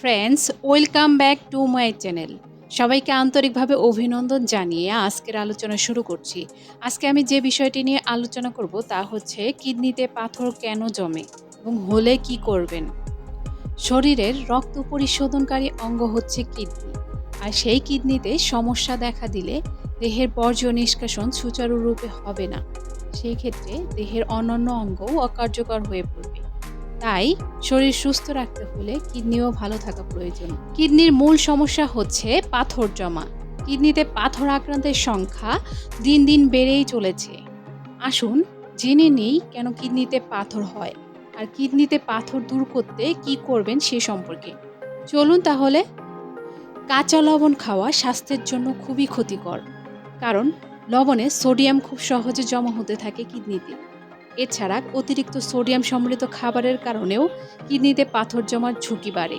Friends welcome back to my channel সবাইকে আন্তরিকভাবে অভিনন্দন জানিয়ে আজকের আলোচনা শুরু করছি। আজকে আমি যে বিষয়টি নিয়ে আলোচনা করব তা হচ্ছে কিডনিতে পাথর কেন জমে এবং হলে কি করবেন? শরীরের রক্ত পরিশোধনকারী অঙ্গ হচ্ছে কিডনি। আর সেই কিডনিতে সমস্যা দেখা দিলে দেহের বর্জ্য নিষ্কাশন সুচারুরূপে হবে না। সেই ক্ষেত্রে দেহের অন্যান্য অঙ্গও অকার্যকর হয়ে পড়বে। তাই শরীর সুস্থ রাখতে হলে কিডনিও ভালো থাকা প্রয়োজন। কিডনির মূল সমস্যা হচ্ছে পাথর জমা। কিডনিতে পাথর আক্রান্তের সংখ্যা দিন দিন বেড়েই চলেছে। আসুন জেনে নেই কেন কিডনিতে পাথর হয় আর কিডনিতে পাথর দূর করতে কি করবেন সে সম্পর্কে। চলুন তাহলে কাঁচা লবণ খাওয়া স্বাস্থ্যের জন্য খুবই ক্ষতিকর। কারণ লবণে সোডিয়াম খুব সহজে জমা হতে থাকে কিডনিতে। এছাড়া অতিরিক্ত সোডিয়াম সমৃদ্ধ খাবারের কারণেও কিডনিতে পাথর জমার ঝুঁকি বাড়ে।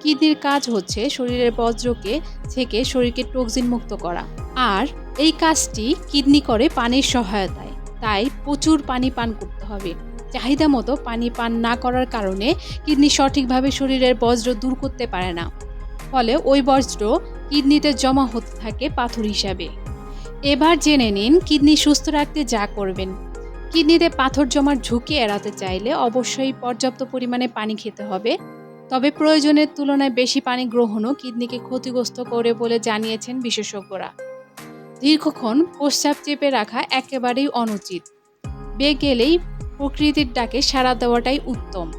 কিডনির কাজ হচ্ছে শরীরের বজ্রকে থেকে শরীরকে টক্সিন মুক্ত করা। আর এই কাজটি কিডনি করে পানির সহায়তায়। তাই প্রচুর পানি পান করতে হবে। চাহিদা মতো পানি পান না করার কারণে কিডনি সঠিকভাবে শরীরের বজ্র দূর করতে পারে না। ফলে ওই বজ্র কিডনিতে জমা হতে থাকে পাথর হিসাবে। এবার জেনে নিন কিডনি সুস্থ রাখতে যা করবেন। কিডনিতে পাথর জমার ঝুঁকি এড়াতে চাইলে অবশ্যই পর্যাপ্ত পরিমাণে পানি খেতে হবে। তবে প্রয়োজনের তুলনায় বেশি পানি গ্রহণও কিডনিকে ক্ষতিগ্রস্ত করে বলে জানিয়েছেন বিশেষজ্ঞরা। দীর্ঘক্ষণ প্রস্রাব চেপে রাখা একেবারেই অনুচিত। বেগ গেলেই প্রকৃতির ডাকে সাড়া দেওয়াটাই উত্তম।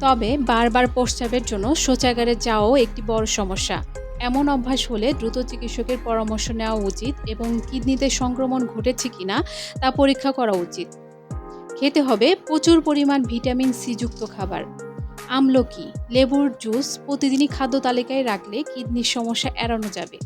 তবে বারবার প্রস্রাবের জন্য শৌচাগারে যাওয়াও একটি বড় সমস্যা। এমন অভ্যাস হলে দ্রুত চিকিৎসকের পরামর্শ নেওয়া উচিত এবং কিডনিতে সংক্রমণ ঘটেছে কিনা তা পরীক্ষা করা উচিত। খেতে হবে প্রচুর পরিমাণ ভিটামিন সি যুক্ত খাবার। আমলকি, লেবুর জুস প্রতিদিনই খাদ্য তালিকায় রাখলে কিডনির সমস্যা এড়ানো যাবে।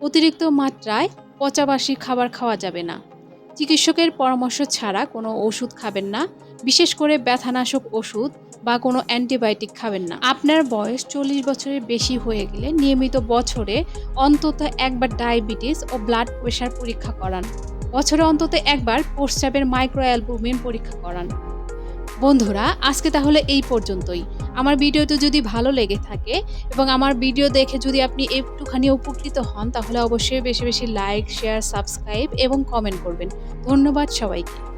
অতিরিক্ত মাত্রায় পচাবাসি খাবার খাওয়া যাবে না। চিকিৎসকের পরামর্শ ছাড়া কোনো ওষুধ খাবেন না, বিশেষ করে ব্যথানাশক ওষুধ বা কোনো অ্যান্টিবায়োটিক খাবেন না। আপনার বয়স চল্লিশ বছরের বেশি হয়ে গেলে নিয়মিত বছরে অন্তত একবার ডায়াবেটিস ও ব্লাড প্রেশার পরীক্ষা করান। বছরে অন্তত একবার প্রস্রাবের মাইক্রো অ্যালবুমিন পরীক্ষা করান। বন্ধুরা, আজকে তাহলে এই পর্যন্তই। আমার ভিডিওটি যদি ভালো লেগে থাকে এবং আমার ভিডিও দেখে যদি আপনি একটুখানি উপকৃত হন, তাহলে অবশ্যই বেশি বেশি লাইক, শেয়ার, সাবস্ক্রাইব এবং কমেন্ট করবেন। ধন্যবাদ সবাইকে।